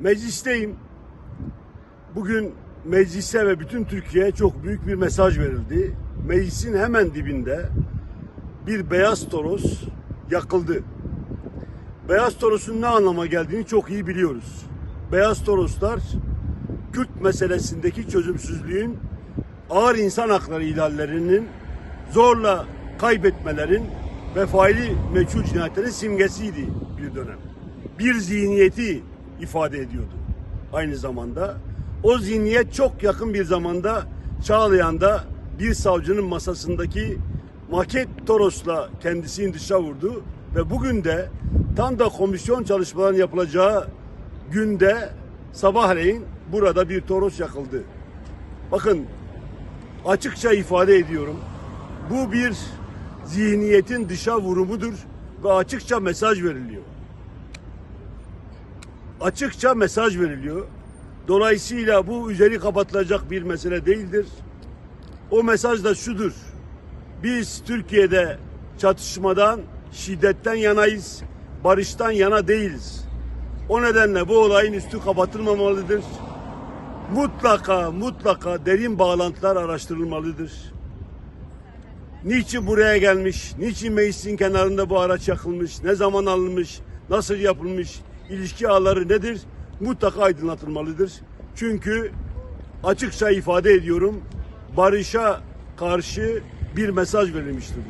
Meclisteyim. Bugün meclise ve bütün Türkiye'ye çok büyük bir mesaj verildi. Meclisin hemen dibinde bir beyaz toros yakıldı. Beyaz torosun ne anlama geldiğini çok iyi biliyoruz. Beyaz toroslar Kürt meselesindeki çözümsüzlüğün ağır insan hakları ihlallerinin zorla kaybetmelerin ve faili meçhul cinayetlerin simgesiydi bir dönem. Bir zihniyeti ifade ediyordu aynı zamanda. O zihniyet çok yakın bir zamanda Çağlayan'da bir savcının masasındaki maket Toros'la kendisini dışa vurdu ve bugün de tam da komisyon çalışmalarının yapılacağı günde sabahleyin burada bir Toros yakıldı. Bakın açıkça ifade ediyorum. Bu bir zihniyetin dışa vurumudur ve açıkça mesaj veriliyor. Açıkça mesaj veriliyor. Dolayısıyla bu üzeri kapatılacak bir mesele değildir. O mesaj da şudur. Biz Türkiye'de çatışmadan, şiddetten yanayız, barıştan yana değiliz. O nedenle bu olayın üstü kapatılmamalıdır. Mutlaka mutlaka derin bağlantılar araştırılmalıdır. Niçin buraya gelmiş? Niçin meclisin kenarında bu araç yakılmış? Ne zaman alınmış? Nasıl yapılmış? İlişki ağları nedir? Mutlaka aydınlatılmalıdır. Çünkü açıkça ifade ediyorum barışa karşı bir mesaj verilmiştir.